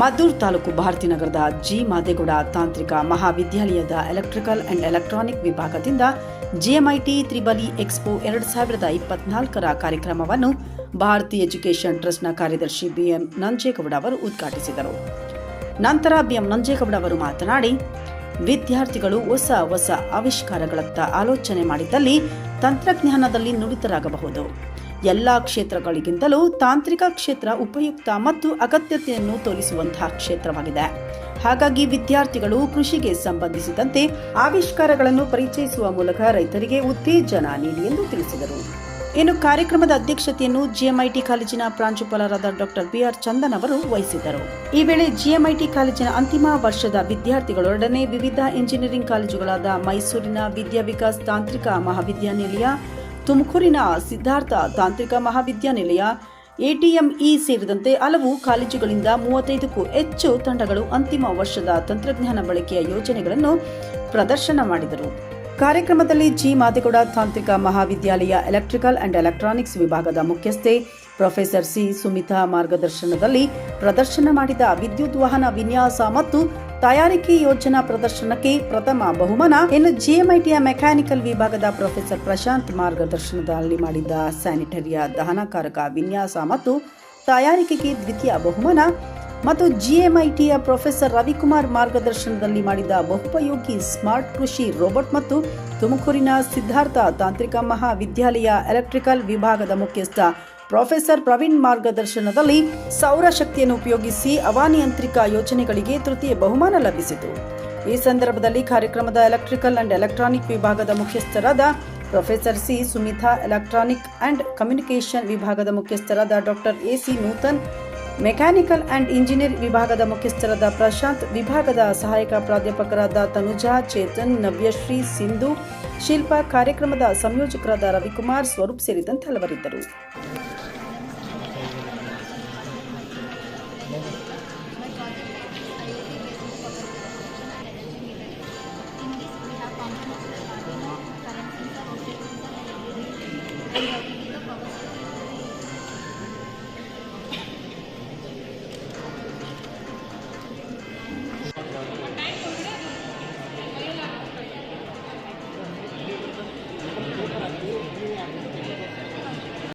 ಮದ್ದೂರು ತಾಲೂಕು ಭಾರತೀನಗರದ ಜಿ ಮಾದೇಗೌಡ ತಾಂತ್ರಿಕ ಮಹಾವಿದ್ಯಾಲಯದ ಎಲೆಕ್ಟ್ರಿಕಲ್ ಅಂಡ್ ಎಲೆಕ್ಟ್ರಾನಿಕ್ ವಿಭಾಗದಿಂದ ಜಿಎಂಐಟಿ ತ್ರಿಬಲಿ ಎಕ್ಸ್ಪೋ ಎರಡು ಸಾವಿರದ ಇಪ್ಪತ್ನಾಲ್ಕರ ಕಾರ್ಯಕ್ರಮವನ್ನು ಭಾರತೀಯ ಎಜುಕೇಷನ್ ಟ್ರಸ್ಟ್ನ ಕಾರ್ಯದರ್ಶಿ ಬಿಎಂ ನಂಜೇಗೌಡ ಅವರು ಉದ್ಘಾಟಿಸಿದರು. ನಂತರ ಬಿಎಂ ನಂಜೇಗೌಡ ಅವರು ಮಾತನಾಡಿ, ವಿದ್ಯಾರ್ಥಿಗಳು ಹೊಸ ಹೊಸ ಆವಿಷ್ಕಾರಗಳತ್ತ ಆಲೋಚನೆ ಮಾಡಿದ್ದಲ್ಲಿ ತಂತ್ರಜ್ಞಾನದಲ್ಲಿ ನುರಿತರಾಗಬಹುದು. ಎಲ್ಲ ಕ್ಷೇತ್ರಗಳಿಗಿಂತಲೂ ತಾಂತ್ರಿಕ ಕ್ಷೇತ್ರ ಉಪಯುಕ್ತ ಮತ್ತು ಅಗತ್ಯತೆಯನ್ನು ತೋರಿಸುವಂತಹ ಕ್ಷೇತ್ರವಾಗಿದೆ. ಹಾಗಾಗಿ ವಿದ್ಯಾರ್ಥಿಗಳು ಕೃಷಿಗೆ ಸಂಬಂಧಿಸಿದಂತೆ ಆವಿಷ್ಕಾರಗಳನ್ನು ಪರಿಚಯಿಸುವ ಮೂಲಕ ರೈತರಿಗೆ ಉತ್ತೇಜನ ನೀಡಿ ಎಂದು ತಿಳಿಸಿದರು. ಇನ್ನು ಕಾರ್ಯಕ್ರಮದ ಅಧ್ಯಕ್ಷತೆಯನ್ನು ಜಿಎಂಐಟಿ ಕಾಲೇಜಿನ ಪ್ರಾಂಶುಪಾಲರಾದ ಡಾಕ್ಟರ್ ಬಿಆರ್ ಚಂದನ್ ಅವರು ವಹಿಸಿದ್ದರು. ಈ ವೇಳೆ ಜಿಎಂಐಟಿ ಕಾಲೇಜಿನ ಅಂತಿಮ ವರ್ಷದ ವಿದ್ಯಾರ್ಥಿಗಳೊಡನೆ ವಿವಿಧ ಇಂಜಿನಿಯರಿಂಗ್ ಕಾಲೇಜುಗಳಾದ ಮೈಸೂರಿನ ವಿದ್ಯಾವಿಕಾಸ್ ತಾಂತ್ರಿಕ ಮಹಾವಿದ್ಯಾನಿಲಯ ತುಮಕೂರಿನ ಸಿದ್ಧಾರ್ಥ ತಾಂತ್ರಿಕ ಮಹಾವಿದ್ಯಾನಿಲಯ, ಎಟಿಎಂಇ ಸೇರಿದಂತೆ ಹಲವು ಕಾಲೇಜುಗಳಿಂದ ಮೂವತ್ತೈದಕ್ಕೂ ಹೆಚ್ಚು ತಂಡಗಳು ಅಂತಿಮ ವರ್ಷದ ತಂತ್ರಜ್ಞಾನ ಬಳಕೆಯ ಯೋಜನೆಗಳನ್ನು ಪ್ರದರ್ಶನ ಮಾಡಿದರು. ಕಾರ್ಯಕ್ರಮದಲ್ಲಿ ಜಿ. ಮಾದೇಗೌಡ ತಾಂತ್ರಿಕ ಮಹಾವಿದ್ಯಾಲಯ ಎಲೆಕ್ಟ್ರಿಕಲ್ ಅಂಡ್ ಎಲೆಕ್ಟ್ರಾನಿಕ್ಸ್ ವಿಭಾಗದ ಮುಖ್ಯಸ್ಥೆ, ಪ್ರೊಫೆಸರ್ ಸಿ. ಸುಮಿತಾ ಮಾರ್ಗದರ್ಶನದಲ್ಲಿ ಪ್ರದರ್ಶನ ಮಾಡಿದ ವಿದ್ಯುತ್ ವಾಹನ ವಿನ್ಯಾಸ ಮತ್ತು ತಯಾರಿಕೆ ಯೋಜನಾ ಪ್ರದರ್ಶನಕ್ಕೆ ಪ್ರಥಮ ಬಹುಮಾನ ಇನ್ನು ಜಿಎಂಐಟಿಯ ಮೆಕ್ಯಾನಿಕಲ್ ವಿಭಾಗದ ಪ್ರೊಫೆಸರ್ ಪ್ರಶಾಂತ್ ಮಾರ್ಗದರ್ಶನದಲ್ಲಿ ಮಾಡಿದ ಸ್ಯಾನಿಟರಿಯ ದಹನಕಾರಕ ವಿನ್ಯಾಸ ಮತ್ತು ತಯಾರಿಕೆಗೆ ದ್ವಿತೀಯ ಬಹುಮಾನ ಮತ್ತು ಜಿಎಂಐಟಿಯ ಪ್ರೊಫೆಸರ್ ರವಿಕುಮಾರ್ ಮಾರ್ಗದರ್ಶನದಲ್ಲಿ ಮಾಡಿದ ಬಹುಪಯೋಗಿ ಸ್ಮಾರ್ಟ್ ಕೃಷಿ ರೋಬೋಟ್ ಮತ್ತು ತುಮಕೂರಿನ ಸಿದ್ಧಾರ್ಥ ತಾಂತ್ರಿಕ ಮಹಾವಿದ್ಯಾಲಯ ಎಲೆಕ್ಟ್ರಿಕಲ್ ವಿಭಾಗದ ಮುಖ್ಯಸ್ಥ ಪ್ರೊಫೆಸರ್ ಪ್ರವೀಣ್ ಮಾರ್ಗದರ್ಶನದಲ್ಲಿ ಸೌರಶಕ್ತಿಯನ್ನು ಉಪಯೋಗಿಸಿ ಅವಾನಿಯಂತ್ರಿಕ ಯೋಜನೆಗಳಿಗೆ ತೃತೀಯ ಬಹುಮಾನ ಲಭಿಸಿತು. ಈ ಸಂದರ್ಭದಲ್ಲಿ ಕಾರ್ಯಕ್ರಮದ ಎಲೆಕ್ಟ್ರಿಕಲ್ ಅಂಡ್ ಎಲೆಕ್ಟ್ರಾನಿಕ್ ವಿಭಾಗದ ಮುಖ್ಯಸ್ಥರಾದ professor C Sumitha electronic and communication ವಿಭಾಗದ ಮುಖ್ಯಸ್ಥರಾದ doctor A C Nuthan mechanical and engineer ವಿಭಾಗದ ಮುಖ್ಯಸ್ಥರಾದ ಪ್ರಶಾಂತ್, ವಿಭಾಗದ ಸಹಾಯಕ ಪ್ರಾಧ್ಯಾಪಕರಾದ ತನುಜಾ, ಚೇತನ್, ನವ್ಯಶ್ರೀ, ಸಿಂಧು, ಶಿಲ್ಪಾ, ಕಾರ್ಯಕ್ರಮದ ಸಂಯೋಜಕರಾದ ರವಿಕುಮಾರ್ ಸ್ವರೂಪ್ ಸೇರಿದಂತೆ ಹಲವರಿದ್ದರು.